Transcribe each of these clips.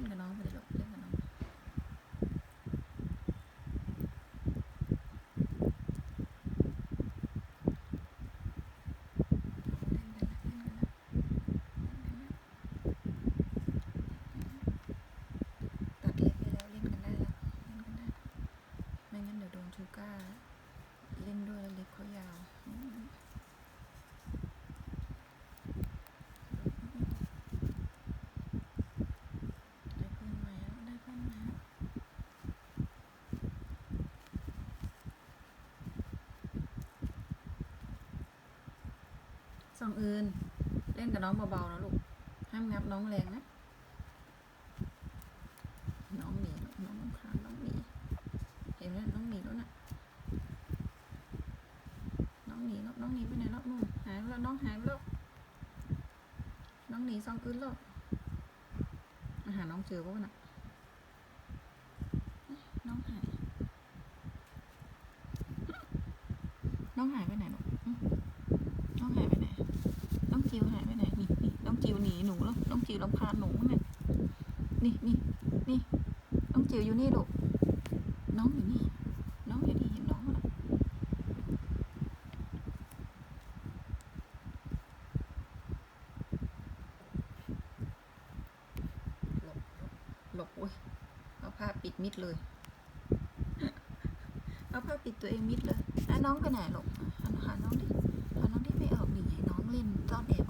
่นกับน้องไปเลยเล่นกันน้องตัดเล็บไปแล้วเล่นกันได้ครับน้องไม่งั้นเดี๋ยวโดนชูก้า เล่นด้วยแล้วเล็บเขายาว สองอื่น เล่นกับน้องเบาๆนะลูก ห้ามงับน้องแรงนะ น้องหนีลูกน้องรำคาญน้องหนีเห็นไหมน้องหนีแล้วน่ะน้องหนีแล้วน้องหนีไปไหนแล้วนู่นหายไปแล้วน้องหายไปแล้วน้องหนีสองอื่นแล้วอาหารน้องเจอปะวะน่ะน้องหาย น้องหายไปไหนลูกอืมน้องหายไปไหน น้องจิวหายไปไหน นี่นี่น้องจิว หนูแล้วน้องจิ๋วรำคาหนูเนี่ยนี่นี่นี่น้องจิ๋วอยู่นี่ลูกน้องอยู่นี่ น้องอยู่นี่เห็นน้องไหมล่ะหลบหลบเว้ยเอาผ้าปิดมิดเลยเอาผ้าปิดตัวเองมิดเลยอะน้องไปไหนลูกอะหาน้องดิหาน้องดิไม่ออกนี่ไงน้องเล่นซ่อนแอบกับห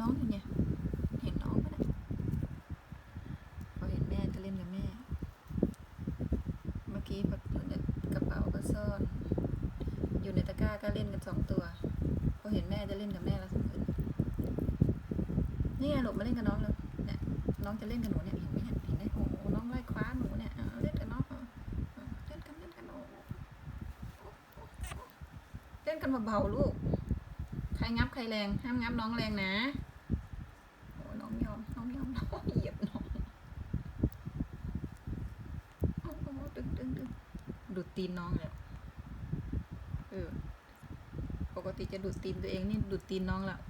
น้องอยู่เนี่ย เห็นน้องปะเนี่ยพอเห็นแม่จะเล่นกับแม่ เมื่อกี้พออยู่ในกระเป๋าก็ซ่อน อยู่ในตะกร้าก็เล่นกันสองตัวพอเห็นแม่จะเล่นกับแม่แล้วสองคนนี่ไงลูกมาเล่นกับน้องเลยเนี่ยน้องจะเล่นกับหนูเนี่ยเห็นไหมเห็นไหมโอ้โหน้องไล่คว้าหนูเนี่ยเล่นกับน้องเล่นกันเล่นกันโอ้เล่นกันเบาๆลูก ใครงับใครแรง ห้ามงับน้องแรงนะโอ้น้องยอมน้องยอมน้องเหยียบน้องโอ้โหดึงดึงดึง ดูดตีนน้องแล้วเออ ปกติจะดูดตีนตัวเองนี่ดูดตีนน้องแล้ว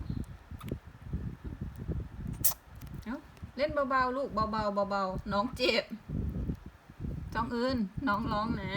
เอ้าเล่นเบาๆลูกเบาๆเบาๆน้องเจ็บจ้องอื่นน้องร้องนะ